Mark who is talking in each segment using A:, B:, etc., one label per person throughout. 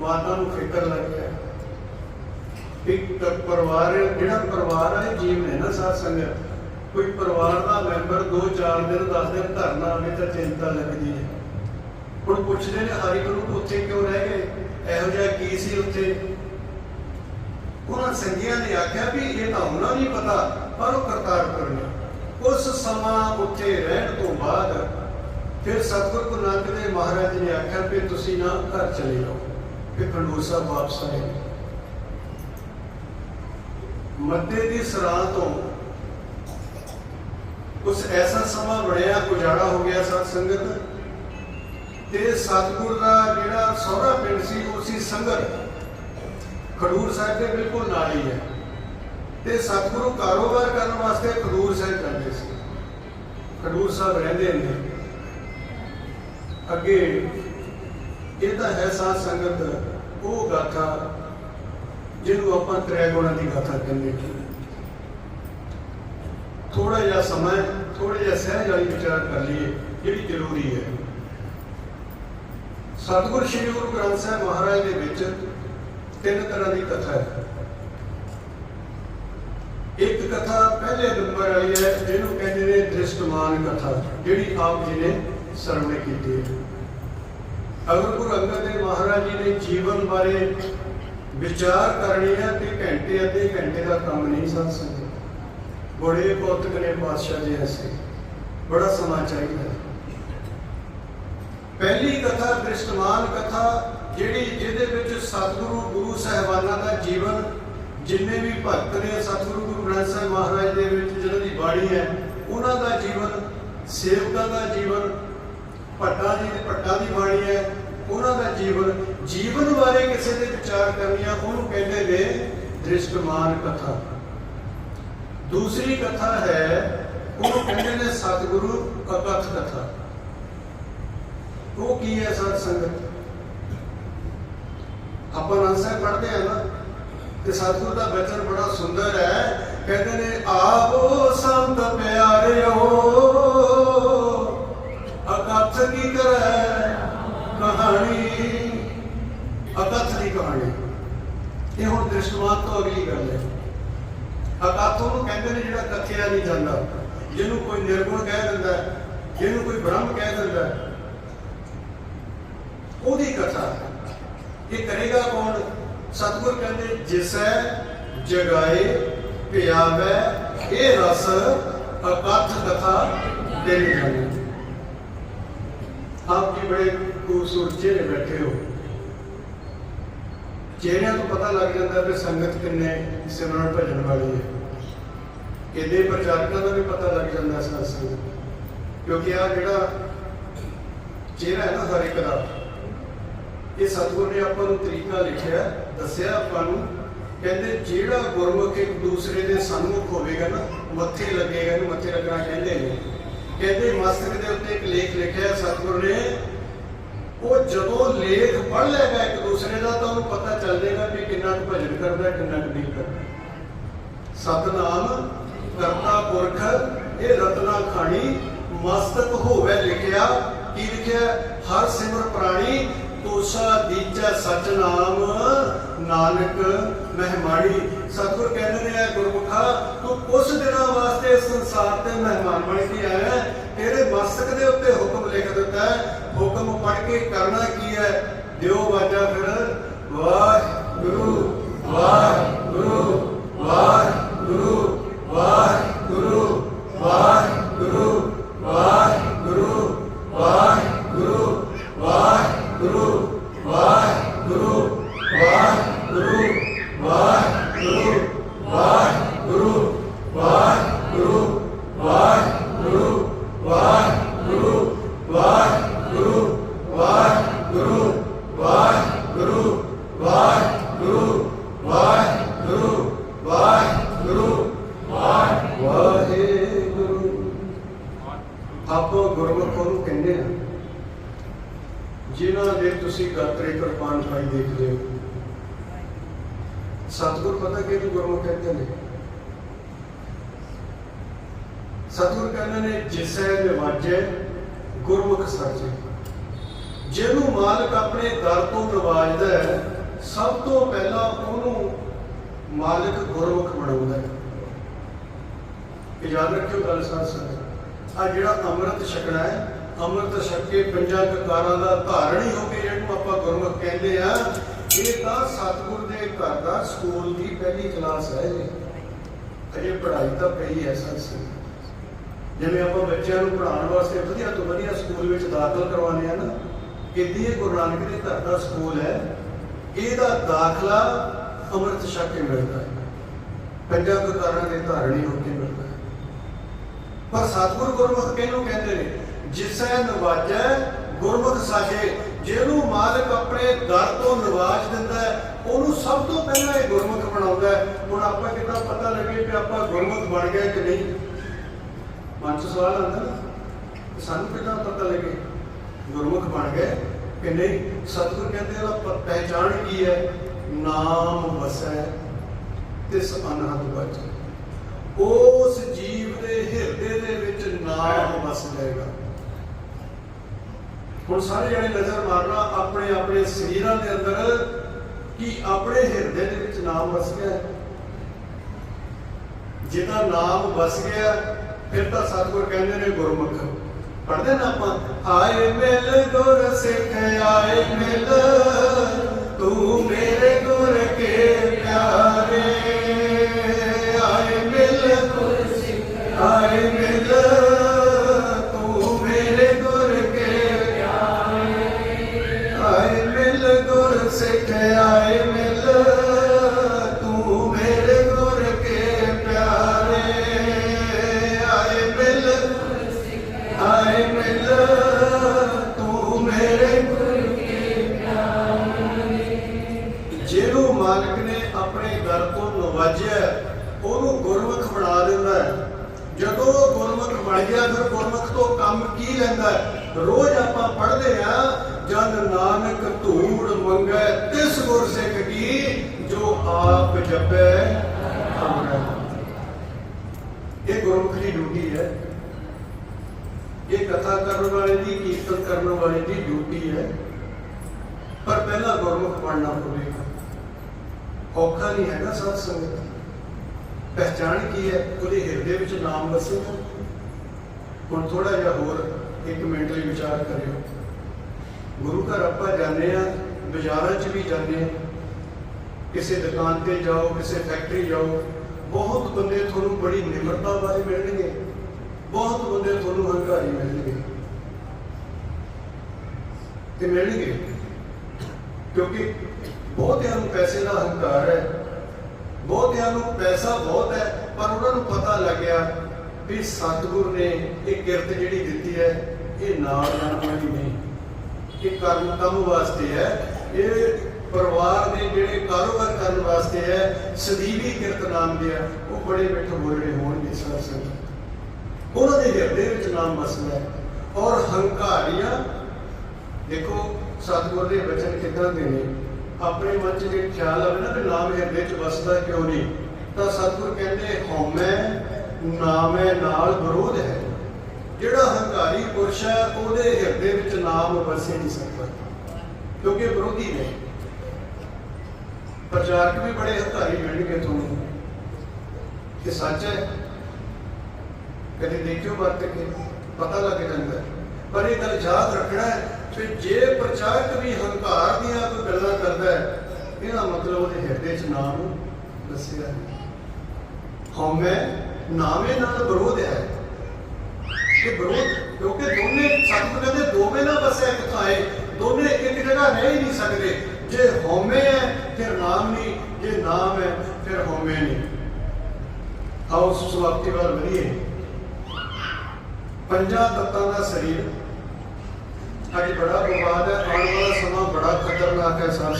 A: ਮਾਤਾ ਨੂੰ ਫਿਕਰ ਲੱਗ ਗਿਆ ਇੱਕ ਪਰਿਵਾਰ ਜਿਹੜਾ ਪਰਿਵਾਰ ਹੈ ਜੀਵ ਹੈ ਨਾ ਸਾਧ ਸੰਗਤ। ਕੋਈ ਪਰਿਵਾਰ ਦਾ ਮੈਂਬਰ 2-4 ਦਿਨ 10 ਦਿਨ ਧਰਨਾ ਨਾ ਆਵੇ ਤਾਂ ਚਿੰਤਾ ਲੱਗਦੀ ਹੈ। ਹੁਣ ਪੁੱਛਦੇ ਨੇ, ਹਰੀ ਗੁਰੂ ਉੱਥੇ ਕਿਉਂ ਰਹਿ ਗਏ? ਇਹੋ ਜਿਹਾ ਕੀ ਸੀ ਉੱਥੇ? ਉਹਨਾਂ ਸੰਗੀਆਂ ਨੇ ਆਖਿਆ ਵੀ ਇਹ ਤਾਂ ਉਹਨਾਂ ਨਹੀਂ ਪਤਾ, ਪਰ ਉਹ ਕਰਤਾਰਪੁਰ ਨੇ। ਉਸ ਸਮਾਂ ਉੱਥੇ ਰਹਿਣ ਤੋਂ ਬਾਅਦ ਫਿਰ ਸਤਿਗੁਰ ਗੁਰੂ ਨਾਨਕ ਦੇਵ ਮਹਾਰਾਜ ਨੇ ਆਖਿਆ ਵੀ ਤੁਸੀਂ ਨਾ ਘਰ ਚਲੇ ਜਾਓ। ਫਿਰ ਖੰਡੂਰ ਸਾਹਿਬ ਵਾਪਸ ਆਏ। ਮੱਦੇ ਦੀ ਸਰਾਂ ਤੋਂ ਉਸ ਐਸਾ ਸਮਾਂ ਬਣਿਆ ਉਜਾੜਾ ਹੋ ਗਿਆ ਸਤ ਸੰਗਤ। ਤੇ ਸਤਿਗੁਰ ਦਾ ਜਿਹੜਾ ਸਹੁਰਾ ਪਿੰਡ ਸੀ, ਉਹ ਸੀ ਸੰਗਤ। ਖਡੂਰ ਸਾਹਿਬ ਦੇ ਬਿਲਕੁਲ ਨਾਲ ਹੀ ਹੈ। ਤੇ ਸਤਿਗੁਰੂ ਕਾਰੋਬਾਰ ਕਰਨ ਵਾਸਤੇ ਖਡੂਰ ਸਾਹਿਬ ਜਾਂਦੇ ਸੀ। ਖਡੂਰ ਸਾਹਿਬ ਰਹਿੰਦੇ ਨੇ। ਅੱਗੇ ਇਹ ਤਾਂ ਹੈ ਸਾਧ ਸੰਗਤ ਉਹ ਗਾਥਾ ਜਿਹਨੂੰ ਆਪਾਂ ਤ੍ਰੈ ਗੁਣਾਂ ਦੀ ਗਾਥਾ ਕਹਿੰਦੇ ਹਾਂ। ਥੋੜਾ ਜਿਹਾ ਸਮਾਂ ਥੋੜਾ ਜਿਹਾ ਸਹਿਜ ਵਾਲੀ ਵਿਚਾਰ ਕਰ ਲਈਏ, ਜਿਹੜੀ ਜ਼ਰੂਰੀ ਹੈ। ਸਤਿਗੁਰ ਸ੍ਰੀ ਗੁਰੂ ਗ੍ਰੰਥ ਸਾਹਿਬ ਮਹਾਰਾਜ ਦੇ ਵਿੱਚ ਤਿੰਨ ਤਰ੍ਹਾਂ ਦੀ ਕਥਾ ਹੈ। ਇੱਕ ਕਥਾ ਪਹਿਲੇ ਨੰਬਰ ਵਾਲੀ ਹੈ, ਜਿਹਨੂੰ ਕਹਿੰਦੇ ਨੇ ਦ੍ਰਿਸ਼ਟਮਾਨ ਕਥਾ, ਜਿਹੜੀ ਆਪ ਜੀ ਨੇ ਸਰਵਣ ਕੀਤੀ ਹੈ। ਅਗਰ ਗੁਰੂ ਅੰਗਦ ਦੇਵ ਮਹਾਰਾਜ ਜੀ ਦੇ ਜੀਵਨ ਬਾਰੇ ਵਿਚਾਰ ਕਰਨੀ ਹੈ ਤੇ ਘੰਟੇ ਅੱਧੇ ਘੰਟੇ ਦਾ ਕੰਮ ਨਹੀਂ ਸਾਧ ਸਕਦੇ। ਬੜੇ ਕੌਤਕ ਨੇ ਪਾਤਸ਼ਾਹ ਜੀ ਐਸੇ। ਬੜਾ ਸਮਾਂ ਚਾਹੀਦਾ ਪਹਿਲੀ ਕਥਾ, ਦ੍ਰਿਸ਼ਟਮਾਨ ਕਥਾ, ਜਿਹੜੀ ਜਿਹਦੇ ਵਿੱਚ ਸਤਿਗੁਰੂ ਗੁਰੂ ਸਾਹਿਬਾਨਾਂ ਦਾ ਜੀਵਨ ਜਿੰਨੇ ਵੀ ਭਗਤ ਨੇ, ਸਤਿਗੁਰੂ ਗੁਰੂ ਗ੍ਰੰਥ ਸਾਹਿਬ ਮਹਾਰਾਜ ਦੇ ਵਿੱਚ, ਜਿਹਨਾਂ ਦੀ ਬਾਣੀ ਹੈ, ਉਹਨਾਂ ਦਾ ਜੀਵਨ, ਸੇਵਕਾਂ ਦਾ ਜੀਵਨ ਭੱਟਾ ਜੀ ਦੇ ਭੱਟਾ ਦੀ ਬਾਣੀ ਹੈ, ਉਹਨਾਂ ਦਾ ਜੀਵਨ ਜੀਵਨ ਬਾਰੇ ਕਿਸੇ ਦੇ ਵਿਚਾਰ ਕਰਨੀਆਂ ਉਹਨੂੰ ਕਹਿੰਦੇ ਨੇ ਦ੍ਰਿਸ਼ਟਮਾਨ ਕਥਾ। ਦੂਸਰੀ ਕਥਾ ਹੈ, ਉਹਨੂੰ ਕਹਿੰਦੇ ਨੇ ਸਤਿਗੁਰੂ ਅਕਥ ਕਥਾ। ਉਹ ਕੀ ਹੈ ਸਤ ਸੰਗਤ? ਆਪਾਂ ਨਾਮ ਸਾਹਿਬ ਪੜ੍ਹਦੇ ਆ ਨਾ, ਤੇ ਸਤਿਗੁਰ ਦਾ ਬਚਨ ਬੜਾ ਸੁੰਦਰ ਹੈ, ਕਹਿੰਦੇ ਨੇ ਆਵੋ ਸੰਤ ਪਿਆਰਿਓ ਅਕਥ ਕੀ ਕਰੈ? ਕਹਾਣੀ। ਅਕਥ ਦੀ ਕਹਾਣੀ। ਇਹ ਹੁਣ ਦ੍ਰਿਸ਼ਟਮਾਨ ਤੋਂ ਅਗਲੀ ਗੱਲ ਹੈ। ਅਕਥ ਉਹਨੂੰ ਕਹਿੰਦੇ ਨੇ ਜਿਹੜਾ ਕਥਿਆ ਨਹੀਂ ਜਾਂਦਾ। ਜਿਹਨੂੰ ਕੋਈ ਨਿਰਗੁਣ ਕਹਿ ਦਿੰਦਾ ਜਿਹਨੂੰ ਕੋਈ ਬ੍ਰਹਮ ਕਹਿ ਦਿੰਦਾ ਉਹਦੀ ਕਥਾ ਇਹ ਕਰੇਗਾ ਕੌਣ? ਸਤਿਗੁਰ ਕਹਿੰਦੇ, ਜਿਸੈ ਜਗਾਏ, ਪਿਆਵੇ, ਇਹ ਰਸ ਅਕਥ ਕਥਾ ਤੇਰੀ ਜਾਣੀ ਬੜੇ ਖੂਬਸੂਰਤ ਚਿਹਰੇ ਬੈਠੇ ਹੋ। ਚਿਹਰਿਆਂ ਤੋਂ ਪਤਾ ਲੱਗ ਜਾਂਦਾ ਕਿ ਸੰਗਤ ਕਿੰਨੇ ਸਿਮਰਨ ਭਜਨ ਵਾਲੀ ਹੈ। ਇਹਦੇ ਪ੍ਰਚਾਰਕਾਂ ਦਾ ਵੀ ਪਤਾ ਲੱਗ ਜਾਂਦਾ ਸਾਧ ਸੰਗਤ ਕਿਉਂਕਿ ਆ ਜਿਹੜਾ ਚਿਹਰਾ ਹੈ ਨਾ ਹਰ ਇੱਕ ਦਾ, ਇਹ ਸਤਿਗੁਰ ਨੇ ਆਪਾਂ ਨੂੰ ਤਰੀਕਾ ਲਿਖਿਆ, ਦੱਸਿਆ ਆਪਾਂ ਨੂੰ, ਕਹਿੰਦੇ ਜਿਹੜਾ ਗੁਰਮੁਖ ਇੱਕ ਦੂਸਰੇ ਦੇ ਸਨਮੁਖ ਹੋਵੇਗਾ ਨਾ, ਮੱਥੇ ਲੱਗੇਗਾ ਇਹਨੂੰ ਮੱਥੇ ਲੱਗਣਾ ਕਹਿੰਦੇ ਨੇ। ਕਹਿੰਦੇ ਮਸਤਕ ਦੇ ਉੱਤੇ ਇੱਕ ਲੇਖ ਲਿਖਿਆ, ਸਤਿਗੁਰ ਨੇ ਉਹ ਜਦੋਂ ਲੇਖ ਪੜ ਲੇਗਾ ਇੱਕ ਦੂਸਰੇ ਦਾ, ਤਾਂ ਉਹਨੂੰ ਪਤਾ ਚੱਲ ਜਾਏਗਾ ਵੀ ਕਿੰਨਾ ਕੁ ਭਜਨ ਕਰਦਾ, ਕਿੰਨਾ ਕੁ ਨਹੀਂ ਕਰਦਾ। ਸਤਨਾਮ ਕਰਤਾ ਪੁਰਖ, ਇਹ ਰਤਨਾ ਖਾਣੀ ਮਸਤਕ ਹੋਵੇ ਲਿਖਿਆ। ਕੀ ਲਿਖਿਆ? ਹਰ ਸਿਮਰ ਪ੍ਰਾਣੀ, ਤੋਸਾ ਦੀਜਾ ਸਚ ਨਾਮ ਨਾਨਕ ਮਹਿਮਾਨੀ। ਸਤਿਗੁਰ ਕਹਿੰਦੇ ਨੇ ਗੁਰਮੁਖਾ, ਤੂੰ ਕੁਝ ਦਿਨਾਂ ਵਾਸਤੇ ਸੰਸਾਰ ਤੇ ਮਹਿਮਾਨ ਬਣ ਕੇ ਆਇਆ ਹੈ। ਮਸਤਕ ਦੇ ਉੱਤੇ ਹੁਕਮ ਲਿਖ ਦਿੱਤਾ ਹੈ। ਹੁਕਮ ਪੜ੍ਹ ਕੇ ਕਰਨਾ ਕੀ ਹੈ? ਦਿਓ ਵਾਜਾ ਫਿਰ। ਵਾਹਿਗੁਰੂ ਵਾਹਿਗੁਰੂ। ਤੁਸੀਂ ਗਾਤਰੇ ਕਿਰਪਾਨ ਪਾਈ ਦੇਖਦੇ ਹੋ। ਸਤਿਗੁਰ ਪਤਾ ਕਿਹਨੂੰ ਗੁਰਮੁਖ ਕਹਿੰਦੇ ਨੇ? ਸਤਿਗੁਰ ਕਹਿੰਦੇ ਨੇ, ਜਿਸੈ ਨਿਵਾਜੈ, ਗੁਰਮੁਖ ਸਰਜੇ। ਜਿਹਨੂੰ ਮਾਲਕ ਆਪਣੇ ਦਰ ਤੋਂ ਨਿਵਾਜਦਾ ਹੈ, ਸਭ ਤੋਂ ਪਹਿਲਾਂ ਉਹਨੂੰ ਮਾਲਕ ਗੁਰਮੁਖ ਬਣਾਉਂਦਾ ਹੈ। ਇਹ ਯਾਦ ਰੱਖਿਓ ਗੱਲ ਸਾਧ ਸੰਗਤ। ਆ ਜਿਹੜਾ ਅੰਮ੍ਰਿਤ ਛਕਣਾ ਹੈ ਅੰਮ੍ਰਿਤ ਛਕ ਕੇ ਪੰਜਾਂ ਕਕਾਰਾਂ ਦਾ ਧਾਰਣੀ ਹੋ ਕੇ ਜਿਹਨੂੰ ਆਪਾਂ ਗੁਰਮੁਖ ਕਹਿੰਦੇ ਆ। ਇਹ ਤਾਂ ਸਤਿਗੁਰ ਦੇ ਘਰ ਦਾ ਸਕੂਲ ਦੀ ਪਹਿਲੀ ਕਲਾਸ ਹੈ ਇਹ। ਅਜੇ ਪੜ੍ਹਾਈ ਤਾਂ ਪਈ ਹੈ ਸਾਧ ਜਿਵੇਂ ਆਪਾਂ ਬੱਚਿਆਂ ਨੂੰ ਪੜ੍ਹਾਉਣ ਵਾਸਤੇ ਵਧੀਆ ਤੋਂ ਵਧੀਆ ਸਕੂਲ ਵਿੱਚ ਦਾਖਲ ਕਰਵਾਉਂਦੇ ਆ ਨਾ ਇੱਦਾਂ ਹੀ ਗੁਰੂ ਨਾਨਕ ਦੇ ਘਰ ਦਾ ਸਕੂਲ ਹੈ। ਇਹਦਾ ਦਾਖਲਾ ਅੰਮ੍ਰਿਤ ਛਕ ਕੇ ਮਿਲਦਾ ਹੈ। ਪੰਜਾਂ ਕਕਾਰਾਂ ਦੇ ਧਾਰਣੀ ਹੋ ਕੇ ਮਿਲਦਾ ਹੈ। ਪਰ ਸਤਿਗੁਰ ਗੁਰਮੁਖ ਕਿਹਨੂੰ ਕਹਿੰਦੇ ਨੇ? ਜਿਸੈ ਨਵਾਜੈ, ਗੁਰਮੁਖ ਸਾਜੇ। ਜਿਹਨੂੰ ਮਾਲਕ ਆਪਣੇ ਦਰ ਤੋਂ ਨਵਾਜ ਦਿੰਦਾ ਹੈ, ਉਹਨੂੰ ਸਭ ਤੋਂ ਪਹਿਲਾਂ ਇਹ ਗੁਰਮੁਖ ਬਣਾਉਂਦਾ ਹੈ। ਹੁਣ ਆਪਾਂ ਕਿੱਦਾਂ ਪਤਾ ਲੱਗੇ ਕਿ ਆਪਾਂ ਗੁਰਮੁਖ ਬਣ ਗਏ ਕਿ ਨਹੀਂ? ਮਨ 'ਚ ਸਵਾਲ ਆਉਂਦਾ ਨਾ। ਸਾਨੂੰ ਕਿੱਦਾਂ ਪਤਾ ਲੱਗੇ? ਗੁਰਮੁਖ ਬਣ ਗਏ ਕਿ ਨਹੀਂ? ਸਤਿਗੁਰ ਕਹਿੰਦੇ ਉਹਦਾ ਪਹਿਚਾਣ ਕੀ ਹੈ? ਨਾਮ ਵਸੈ, ਤਿਸ ਅਨਹਦ ਬਚ ਉਸ ਜੀਵ ਦੇ ਹਿਰਦੇ ਦੇ ਵਿੱਚ ਨਾਮ ਵਸ ਜਾਏਗਾ ਹੁਣ ਸਾਰੇ ਜਣੇ ਨਜ਼ਰ ਮਾਰਨਾ ਆਪਣੇ ਆਪਣੇ ਸਰੀਰਾਂ ਦੇ ਅੰਦਰ ਕਿ ਆਪਣੇ ਹਿਰਦੇ ਦੇ ਵਿੱਚ ਨਾਮ ਵਸ ਗਿਆ ਜਿਹਦਾ ਨਾਮ ਵਸ ਗਿਆ, ਫਿਰ ਤਾਂ ਸਤਿਗੁਰ ਕਹਿੰਦੇ ਨੇ ਗੁਰਮੁਖ। ਪੜ੍ਹਦੇ ਨਾ ਆਪਾਂ, ਆਏ ਮਿਲ ਗੁਰ ਸਿੱਖ, ਆਏ ਮਿਲ, ਤੂੰ ਮੇਰੇ ਗੁਰ ਕੇ ਪਿਆਰੇ। ਆਏ ਮਿਲ ਗੁਰ ਸਿੱਖ, ਆਏ ਮਿਲ ਗੁਰਮੁਖ ਫਿਰ ਗੁਰਮੁਖ ਤੋਂ ਕੰਮ ਕੀ ਲੈਂਦਾ ਰੋਜ਼ ਆਪਾਂ ਪੜ੍ਹਦੇ ਆ ਜਦ ਨਾਨਕ ਧੂੜ ਮੰਗੈ, ਤਿਸ ਗੁਰ ਸਿੱਖ ਕੀ, ਜੋ ਆਪ ਜਪੈ ਇਹ ਗੁਰਮੁਖ ਦੀ ਡਿਊਟੀ ਹੈ। ਇਹ ਕਥਾ ਕਰਨ ਵਾਲੇ ਦੀ, ਕੀਰਤਨ ਕਰਨ ਵਾਲੇ ਦੀ ਡਿਊਟੀ ਹੈ। ਪਰ ਪਹਿਲਾਂ ਗੁਰਮੁਖ ਬਣਨਾ ਪਵੇਗਾ ਔਖਾ ਨਹੀਂ ਹੈਗਾ ਸਾਧ ਸੰਗਤ। ਪਹਿਚਾਣ ਕੀ ਹੈ? ਉਹਦੇ ਹਿਰਦੇ ਵਿੱਚ ਨਾਮ ਵਸੇਗਾ ਹੁਣ ਥੋੜਾ ਜਿਹਾ ਹੋਰ ਇੱਕ ਮਿੰਟ ਲਈ ਵਿਚਾਰ ਕਰਿਓ। ਗੁਰੂ ਘਰ ਆਪਾਂ ਜਾਂਦੇ ਆ ਬਾਜ਼ਾਰਾਂ 'ਚ ਵੀ ਜਾਂਦੇ ਆ ਕਿਸੇ ਦੁਕਾਨ ਤੇ ਜਾਓ, ਕਿਸੇ ਫੈਕਟਰੀ ਜਾਓ, ਬਹੁਤ ਬੰਦੇ ਤੁਹਾਨੂੰ ਬੜੀ ਨਿਮਰਤਾ ਵਾਲੇ ਮਿਲਣਗੇ। ਬਹੁਤ ਬੰਦੇ ਤੁਹਾਨੂੰ ਹੰਕਾਰੀ ਮਿਲਣਗੇ। ਤੇ ਮਿਲਣਗੇ ਕਿਉਂਕਿ ਬਹੁਤਿਆਂ ਨੂੰ ਪੈਸੇ ਦਾ ਹੰਕਾਰ ਹੈ। ਬਹੁਤਿਆਂ ਨੂੰ ਪੈਸਾ ਬਹੁਤ ਹੈ, ਪਰ ਉਹਨਾਂ ਨੂੰ ਪਤਾ ਲੱਗਿਆ ਵੀ ਸਤਿਗੁਰ ਨੇ ਇਹ ਕਿਰਤ ਜਿਹੜੀ ਦਿੱਤੀ ਹੈ, ਇਹ ਨਾਲ ਜਾਣ ਵਾਲੀ ਨਹੀਂ। ਇਹ ਕਰਮ ਕੰਮ ਵਾਸਤੇ ਹੈ। ਇਹ ਪਰਿਵਾਰ ਦੇ ਜਿਹੜੇ ਕਾਰੋਬਾਰ ਕਰਨ ਵਾਸਤੇ ਹੈ, ਸਦੀਵੀ ਕਿਰਤ ਨਾਮ ਦੇ ਆ, ਉਹ ਬੜੇ ਮਿੱਠ ਬੋਲਣੇ ਹੋਣਗੇ ਸਾਧ ਸੰਗਤ ਉਹਨਾਂ ਦੇ ਹਿਰਦੇ ਵਿੱਚ ਨਾਮ ਵਸਦਾ ਹੈ। ਔਰ ਹੰਕਾਰੀਆਂ, ਦੇਖੋ, ਸਤਿਗੁਰ ਦੇ ਵਚਨ ਕਿੱਦਾਂ ਦੇ ਨੇ? ਆਪਣੇ ਮਨ 'ਚ ਜੇ ਖਿਆਲ ਆਵੇ ਨਾ ਕਿ ਨਾਮ ਹਿਰਦੇ 'ਚ ਵਸਦਾ ਕਿਉਂ ਨਹੀਂ, ਤਾਂ ਸਤਿਗੁਰ ਕਹਿੰਦੇ, ਹਉਮੈ ਨਾਮੈ ਨਾਲ ਵਿਰੋਧ ਹੈ। ਜਿਹੜਾ ਹੰਕਾਰੀ ਪੁਰਸ਼ ਹੈ, ਉਹਦੇ ਹਿਰਦੇ ਵਿੱਚ ਨਾਮ ਵਸੇ ਨਹੀਂ ਸਕਦਾ। ਕਿਉਂਕਿ ਵਿਰੋਧੀ ਨੇ। ਪ੍ਰਚਾਰਕ ਵੀ ਬੜੇ ਹੰਕਾਰੀ ਮਿਲਣਗੇ ਤੁਹਾਨੂੰ। ਇਹ ਸੱਚ ਹੈ। ਕਦੇ ਦੇਖਿਓ ਵਰਤ ਕੇ ਪਤਾ ਲੱਗ ਜਾਂਦਾ ਪਰ ਇਹ ਗੱਲ ਯਾਦ ਰੱਖਣਾ ਹੈ ਕਿ ਜੇ ਪ੍ਰਚਾਰਕ ਵੀ ਹੰਕਾਰ ਦੀਆਂ ਕੋਈ ਗੱਲਾਂ ਕਰਦਾ ਹੈ, ਇਹਦਾ ਮਤਲਬ ਉਹਦੇ ਹਿਰਦੇ 'ਚ ਨਾਮ ਦੱਸਿਆ ਹਉਮੈ ਨਾਮੇ ਨਾਲ ਵਿਰੋਧ ਹੈ। ਕਿ ਵਿਰੋਧ, ਕਿਉਂਕਿ ਦੋਨੇ ਸਤਿਗੁਰ ਕਹਿੰਦੇ, ਦੋਵੇਂ ਨਾ ਬਸਿਆ ਕਿਥਾਏ ਦੋਨੇ ਇੱਕ ਜਗ੍ਹਾ ਰਹਿ ਹੀ ਨਹੀਂ ਸਕਦੇ। ਜੇ ਹਉਮੈ ਹੈ, ਫਿਰ ਨਾਮ ਨਹੀਂ, ਜੇ ਨਾਮ ਹੈ, ਫਿਰ ਹਉਮੈ ਨਹੀਂ। ਆਓ ਸੁਸਵਾਪਤੀ ਵੱਲ ਵਧੀਏ। ਪੰਜਾਂ ਤੱਤਾਂ ਦਾ ਸਰੀਰ। ਅੱਜ ਬੜਾ ਵਿਵਾਦ ਹੈ, ਆਉਣ ਵਾਲਾ ਸਮਾਂ ਬੜਾ ਖਤਰਨਾਕ ਹੈ ਸਾਧ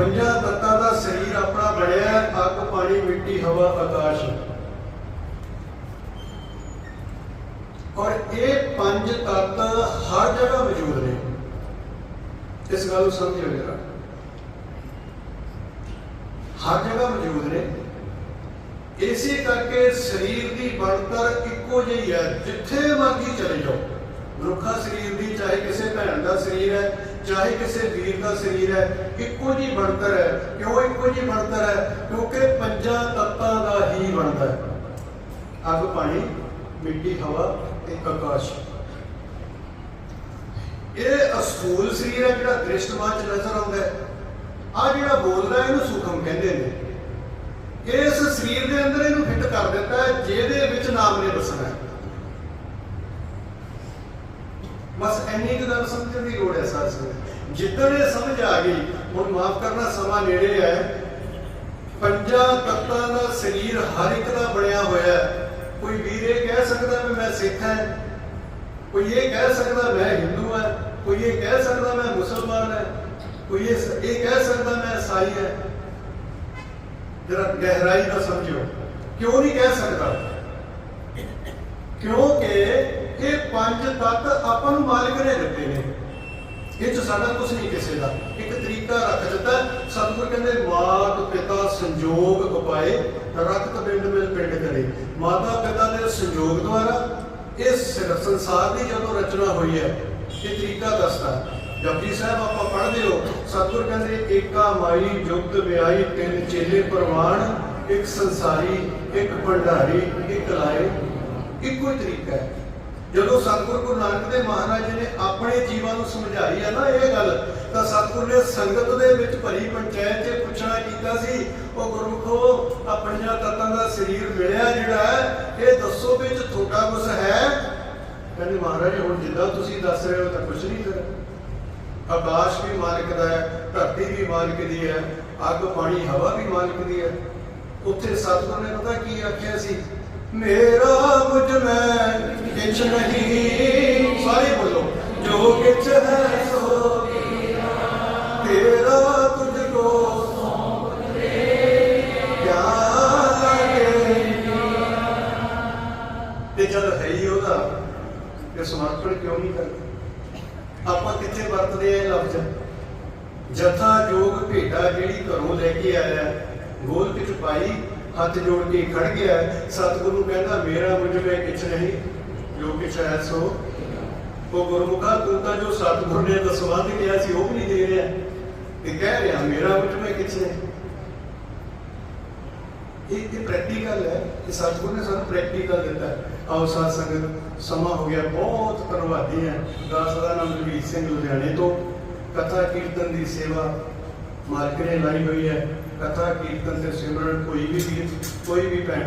A: ਪੰਜਾਂ ਤੱਤਾਂ ਦਾ ਸਰੀਰ ਆਪਣਾ ਬਣਿਆ, ਅੱਗ, ਪਾਣੀ, ਮਿੱਟੀ, ਹਵਾ, ਆਕਾਸ਼। ਔਰ ਇਹ ਪੰਜ ਤੱਤ ਹਰ ਜਗ੍ਹਾ ਮੌਜੂਦ ਨੇ। ਇਸ ਗੱਲ ਨੂੰ ਸਮਝਿਓ ਜਰਾ। ਹਰ ਜਗ੍ਹਾ ਮੌਜੂਦ ਨੇ। ਇਸੇ ਕਰਕੇ ਸਰੀਰ ਦੀ ਬਣਤਰ ਇੱਕੋ ਜਿਹੀ ਹੈ, ਜਿੱਥੇ ਮਰਜ਼ੀ ਚਲੇ ਜਾਓ। ਰੁੱਖਾ ਸਰੀਰ ਦੀ, ਚਾਹੇ ਕਿਸੇ ਭੈਣ ਦਾ ਸਰੀਰ ਹੈ, ਚਾਹੇ ਕਿਸੇ ਵੀਰ ਦਾ ਸਰੀਰ ਹੈ ਇੱਕੋ ਜਿਹੀ ਬਣਤਰ ਹੈ ਕਿਉਂ ਇੱਕੋ ਜਿਹੀ ਬਣਤਰ ਹੈ ਕਿਉਂਕਿ ਪੰਜਾਂ ਤੱਤਾਂ ਦਾ ਹੀ ਬਣਦਾ ਹੈ। ਅੱਗ, ਪਾਣੀ, ਮਿੱਟੀ, ਹਵਾ ਤੇ ਆਕਾਸ਼। ਇਹ ਅਸੂਲ ਸਰੀਰ ਹੈ ਜਿਹੜਾ ਦ੍ਰਿਸ਼ਟਵਾਨ ਚ ਨਜ਼ਰ ਆਉਂਦਾ ਹੈ। ਆ ਜਿਹੜਾ ਬੋਲਦਾ ਇਹਨੂੰ ਸੂਖਮ ਕਹਿੰਦੇ ਨੇ। ਇਸ ਸਰੀਰ ਦੇ ਅੰਦਰ ਇਹਨੂੰ ਫਿੱਟ ਕਰ ਦਿੱਤਾ ਹੈ, ਜਿਹਦੇ ਵਿੱਚ ਨਾਮ ਨੇ ਬਸਣਾ ਹੈ। ਬਸ ਇੰਨੀ ਕੁ ਗੱਲ ਸਮਝਣ ਦੀ ਲੋੜ ਹੈ ਸਾਰ ਸੰਗਤ। ਜਿੱਦਣ ਇਹ ਸਮਝ ਆ ਗਈ ਹੁਣ ਮਾਫ ਕਰਨਾ, ਸਮਾਂ ਨੇੜੇ ਹੈ। ਪੰਜਾਂ ਤੱਤਾਂ ਦਾ ਸਰੀਰ ਹਰ ਇੱਕ ਦਾ ਬਣਿਆ ਹੋਇਆ ਹੈ। ਕੋਈ ਵੀਰ ਇਹ ਕਹਿ ਸਕਦਾ ਵੀ ਮੈਂ ਸਿੱਖ ਹਾਂ। ਕੋਈ ਇਹ ਕਹਿ ਸਕਦਾ ਮੈਂ ਹਿੰਦੂ ਹਾਂ। ਕੋਈ ਇਹ ਕਹਿ ਸਕਦਾ ਮੈਂ ਮੁਸਲਮਾਨ ਹਾਂ। ਕੋਈ ਇਹ ਇਹ ਕਹਿ ਸਕਦਾ ਮੈਂ ਈਸਾਈ ਹਾਂ। ਜਰਾ ਗਹਿਰਾਈ ਨਾਲ ਸਮਝਿਓ। ਕਿਉਂ ਨਹੀਂ ਕਹਿ ਸਕਦਾ? ਕਿਉਂਕਿ ਇਹ ਪੰਜ ਤੱਤ ਆਪਾਂ ਨੂੰ ਮਾਲਕ ਨੇ ਦਿੱਤੇ ਨੇ। ਇਹ ਚ ਸਾਡਾ ਕੁਝ ਨਹੀਂ ਕਿਸੇ ਦਾ। ਇੱਕ ਤਰੀਕਾ ਰੱਖ ਦਿੱਤਾ। ਸਤਿਗੁਰ ਕਹਿੰਦੇ, ਮਾਤ ਪਿਤਾ ਸੰਜੋਗ ਉਪਾਏ ਰਕਤ ਪਿੰਡ ਮਿਲ ਪਿੰਡ ਕਰੇ। ਮਾਤਾ ਪਿਤਾ ਦੇ ਸੰਜੋਗ ਦੁਆਰਾ ਇਸ ਸੰਸਾਰ ਦੀ ਜਦੋਂ ਰਚਨਾ ਹੋਈ ਹੈ, ਇਹ ਤਰੀਕਾ ਦੱਸਦਾ ਜਪਜੀ ਸਾਹਿਬ, ਆਪਾਂ ਪੜ੍ਹਦੇ ਹੋ, ਸਤਿਗੁਰ ਕਹਿੰਦੇ, ਏਕਾ ਮਾਈ ਜੁਗਤ ਵਿਆਈ ਤਿੰਨ ਚੇਲੇ ਪ੍ਰਵਾਨ ਇੱਕ ਸੰਸਾਰੀ, ਇੱਕ ਭੰਡਾਰੀ, ਇੱਕ ਲਾਏ। ਇੱਕੋ ਹੀ ਤਰੀਕਾ ਹੈ। ਜਦੋਂ ਸਤਿਗੁਰ ਗੁਰੂ ਨਾਨਕ ਦੇਵ ਮਹਾਰਾਜ ਜੀ ਨੇ ਆਪਣੇ ਜੀਵਾਂ ਨੂੰ ਸਮਝਾਈ ਹੈ ਨਾ ਇਹ ਗੱਲ, ਤਾਂ ਸਤਿਗੁਰ ਨੇ ਸੰਗਤ ਦੇ ਵਿੱਚ ਭਰੀ ਪੰਚਾਇਤ 'ਚ ਪੁੱਛਣਾ ਕੀਤਾ ਸੀ, ਉਹ ਗੁਰਮੁਖੋ ਆ ਪੰਜਾਂ ਦਾ ਸਰੀਰ ਮਿਲਿਆ ਜਿਹੜਾ ਹੈ, ਇਹ ਦੱਸੋ ਵਿੱਚ ਤੁਹਾਡਾ ਕੁਝ ਹੈ? ਕਹਿੰਦੇ ਮਹਾਰਾਜ, ਹੁਣ ਜਿੱਦਾਂ ਤੁਸੀਂ ਦੱਸ ਰਹੇ ਹੋ ਤਾਂ ਕੁਝ ਨਹੀਂ ਫਿਰ। ਆਕਾਸ਼ ਵੀ ਮਾਲਕ ਦਾ ਹੈ, ਧਰਤੀ ਵੀ ਮਾਲਕ ਦੀ ਹੈ, ਅੱਗ, ਪਾਣੀ, ਹਵਾ ਵੀ ਮਾਲਕ ਦੀ ਹੈ। ਉੱਥੇ ਸਤਿਗੁਰ ਨੇ ਪਤਾ ਕੀ ਆਖਿਆ ਸੀ? ਮੇਰਾ ਮੁਝ ਮੈਂ ਕਿਛ ਨਹੀਂ। ਸਾਰੇ ਬੋਲੋ, ਜੋ ਕਿਛ ਹੈ ਸੋ ਤੇਰਾ ਤੁਝ ਕੋ ਗਿਆਨ ਲਾਗੇ ਤੇ ਜਦ ਹੈ ਹੀ ਉਹਦਾ ਤੇ ਸਮਰਪਣ ਕਿਉਂ ਨਹੀਂ ਕਰਦੇ? ਆਪਾਂ ਕਿੱਥੇ ਵਰਤਦੇ ਆ ਇਹ ਲਫ਼ਜ਼? ਜਥਾ ਜੋਗ ਭੇਟਾ ਜਿਹੜੀ ਘਰੋਂ ਲੈ ਕੇ ਆਇਆ ਗੋਲ ਵਿੱਚ ਪਾਈ ਹੱਥ ਜੋੜ ਕੇ ਖੜ ਗਿਆ। ਸਤਿਗੁਰੂ ਨੂੰ ਕਹਿੰਦਾ, ਮੇਰਾ ਮੁਝ ਵਿੱਚ ਕਿਛ ਨਹੀਂ, ਜੋ ਕਿਛ ਹੈ ਸੋ। ਉਹ ਗੁਰਮੁਖਾ ਤੂੰ ਤਾਂ ਜੋ ਸਤਿਗੁਰੂ ਨੇ ਦਸਵੰਦ ਕਿਹਾ ਸੀ, ਉਹ ਵੀ ਨਹੀਂ ਦੇ ਰਿਹਾ। ਤੇ ਕਹਿ ਰਿਹਾ, ਮੇਰਾ ਮੁਝ ਵਿੱਚ ਕਿਛ ਨਹੀਂ। ਇਹ ਇਹ ਪ੍ਰੈਕਟੀਕਲ ਹੈ। ਕਿ ਸਤਿਗੁਰੂ ਨੇ ਸਾਨੂੰ ਪ੍ਰੈਕਟੀਕਲ ਦਿੱਤਾ। ਆਓ ਸਾਧ ਸੰਗਤ, ਸਮਾਂ ਹੋ ਗਿਆ, ਬਹੁਤ ਧੰਨਵਾਦੀ ਹੈ। ਦਾਸ ਦਾ ਨਾਮ ਰਵੀਰ ਸਿੰਘ ਲੁਧਿਆਣੇ ਤੋਂ। ਕਥਾ ਕੀਰਤਨ ਦੀ ਸੇਵਾ ਮਾਲਕ ਨੇ ਲਾਈ ਹੋਈ ਹੈ। ਕਥਾ ਕੀਰਤਨ ਤੇ ਸਿਮਰਨ ਕੋਈ ਵੀ ਵੀਰ ਕੋਈ ਵੀ ਭੈਣ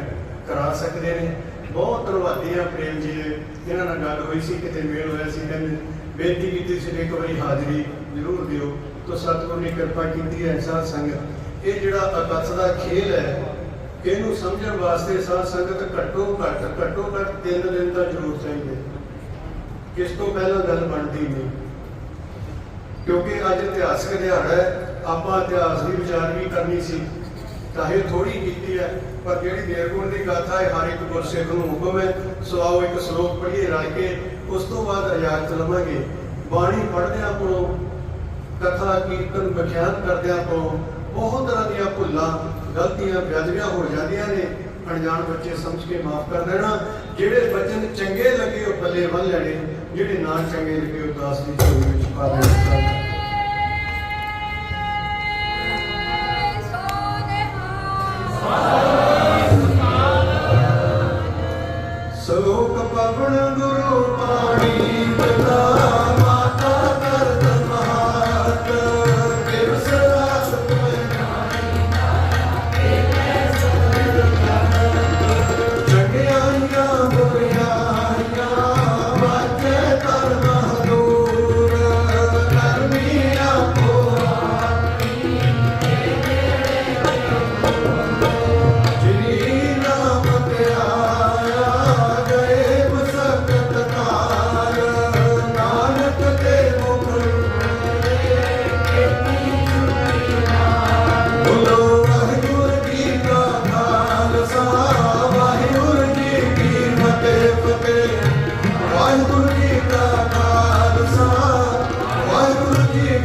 A: ਕਰਾ ਸਕਦੇ ਨੇ। ਬਹੁਤ ਧੰਨਵਾਦੀ ਆ ਪ੍ਰੇਮ ਜੀ ਦੇ। ਇਹਨਾਂ ਨਾਲ ਗੱਲ ਹੋਈ ਸੀ, ਕਿਤੇ ਮੇਲ ਹੋਇਆ ਸੀ, ਕਹਿੰਦੇ ਬੇਨਤੀ ਕੀਤੀ ਸੀ, ਇੱਕ ਵਾਰੀ ਹਾਜ਼ਰੀ ਜ਼ਰੂਰ ਦਿਓ। ਤਾਂ ਸਤਿਗੁਰੂ ਨੇ ਕਿਰਪਾ ਕੀਤੀ ਹੈ, ਸਾਧ ਸੰਗਤ। ਇਹ ਜਿਹੜਾ ਅਕਥ ਦਾ ਖੇਲ ਹੈ, ਇਹਨੂੰ ਸਮਝਣ ਵਾਸਤੇ ਸਾਧ ਸੰਗਤ ਘੱਟੋ ਘੱਟ ਘੱਟੋ ਘੱਟ 3 ਦਿਨ ਦਾ ਜ਼ਰੂਰ ਚਾਹੀਦਾ। ਇਸ ਤੋਂ ਪਹਿਲਾਂ ਗੱਲ ਬਣਦੀ ਨਹੀਂ। ਕਿਉਂਕਿ ਅੱਜ ਇਤਿਹਾਸਕ ਦਿਹਾੜਾ ਹੈ ਆਪਾਂ ਇਤਿਹਾਸ ਦੀ ਵਿਚਾਰ ਵੀ ਕਰਨੀ ਸੀ ਚਾਹੇ ਥੋੜੀ ਕੀਤੀ ਹੈ, ਪਰ ਜਿਹੜੀ ਦੇਰਗੁਣ ਦੀ ਗਾਥਾ ਹੈ, ਹਰ ਇੱਕ ਗੁਰਸਿੱਖ ਨੂੰ ਹੁਕਮ ਹੈ ਸੋ ਆਓ ਇੱਕ ਸ਼ਲੋਕ ਪੜ੍ਹੀਏ ਰਲ ਕੇ, ਉਸ ਤੋਂ ਬਾਅਦ ਇਜਾਜ਼ਤ ਲਵਾਂਗੇ। ਬਾਣੀ ਪੜ੍ਹਦਿਆਂ ਕੋਲੋਂ, ਕਥਾ, ਕੀਰਤਨ, ਵਿਖਿਆਨ ਕਰਦਿਆਂ ਕੋਲੋਂ, ਬਹੁਤ ਤਰ੍ਹਾਂ ਦੀਆਂ ਭੁੱਲਾਂ, ਗਲਤੀਆਂ ਵਿਆਜੀਆਂ ਹੋ ਜਾਂਦੀਆਂ ਨੇ। ਅਣਜਾਣ ਬੱਚੇ ਸਮਝ ਕੇ ਮਾਫ ਕਰ ਦੇਣਾ, ਜਿਹੜੇ ਬਚਨ ਚੰਗੇ ਲੱਗੇ ਉਹ ਪੱਲੇ ਬੰਨ ਲੈਣੇ, ਜਿਹੜੇ ਨਾ ਚੰਗੇ ਲੱਗੇ ਉਹ ਦਾਸ ਦੀ ਝੋਲੀ ਵਿੱਚ ਪਾ ਦੇਣੇ।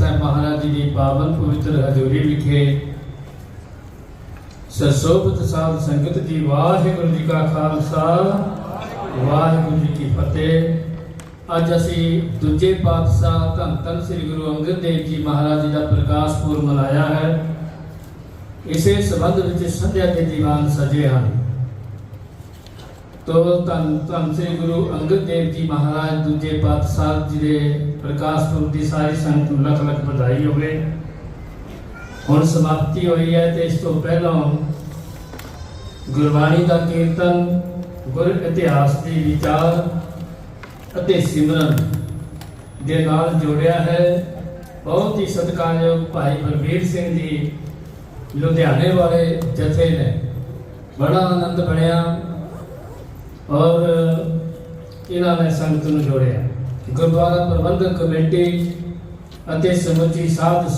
B: ਸਾਹਿਬ ਮਹਾਰਾਜ ਜੀ ਦੀ ਪਾਵਨ ਪਵਿੱਤਰ ਹਜ਼ੂਰੀ ਵਿਖੇ ਸਰਸੋਭਤ ਸਾਧ ਸੰਗਤ ਜੀ, ਵਾਹਿਗੁਰੂ ਜੀ ਕਾ ਖਾਲਸਾ, ਵਾਹਿਗੁਰੂ ਜੀ ਕੀ ਫਤਿਹ। ਅੱਜ ਅਸੀਂ ਦੂਜੇ ਪਾਤਸ਼ਾਹ ਧੰਨ ਧੰਨ ਸ੍ਰੀ ਗੁਰੂ ਅੰਗਦ ਦੇਵ ਜੀ ਮਹਾਰਾਜ ਜੀ ਦਾ ਪ੍ਰਕਾਸ਼ ਪੁਰਬ ਮਨਾਇਆ ਹੈ। ਇਸੇ ਸੰਬੰਧ ਵਿੱਚ ਸੰਧਿਆ ਦੇ ਦੀਵਾਨ ਸਜੇ ਹਨ। ਤੋ ਧੰਨ ਧੰਨ ਸ੍ਰੀ ਗੁਰੂ ਅੰਗਦ ਦੇਵ ਜੀ ਮਹਾਰਾਜ ਦੂਜੇ ਪਾਤਸ਼ਾਹ ਜੀ ਦੇ ਪ੍ਰਕਾਸ਼ ਪੁਰਬ ਦੀ ਸਾਰੀ ਸੰਗਤ ਨੂੰ ਲੱਖ ਲੱਖ ਵਧਾਈ ਹੋਵੇ। ਹੁਣ ਸਮਾਪਤੀ ਹੋਈ ਹੈ ਤੇ ਇਸ ਤੋਂ ਪਹਿਲਾਂ ਗੁਰਬਾਣੀ ਦਾ ਕੀਰਤਨ, ਗੁਰ ਇਤਿਹਾਸ ਦੇ ਵਿਚਾਰ ਅਤੇ ਸਿਮਰਨ ਦੇ ਨਾਲ ਜੋੜਿਆ ਹੈ। ਬਹੁਤ ਹੀ ਸਤਿਕਾਰਯੋਗ ਭਾਈ ਬਲਬੀਰ ਸਿੰਘ ਜੀ ਲੁਧਿਆਣੇ ਵਾਲੇ ਜਥੇ ਨੇ। ਬੜਾ ਆਨੰਦ ਬਣਿਆ। ਔਰ ਇਹਨਾਂ ਨੇ ਸੰਗਤ ਨੂੰ ਜੋੜਿਆ। ਗੁਰਦੁਆਰਾ ਪ੍ਰਬੰਧਕ ਕਮੇਟੀ ਅਤੇ ਸਮੁੱਚੀ ਸਾਧ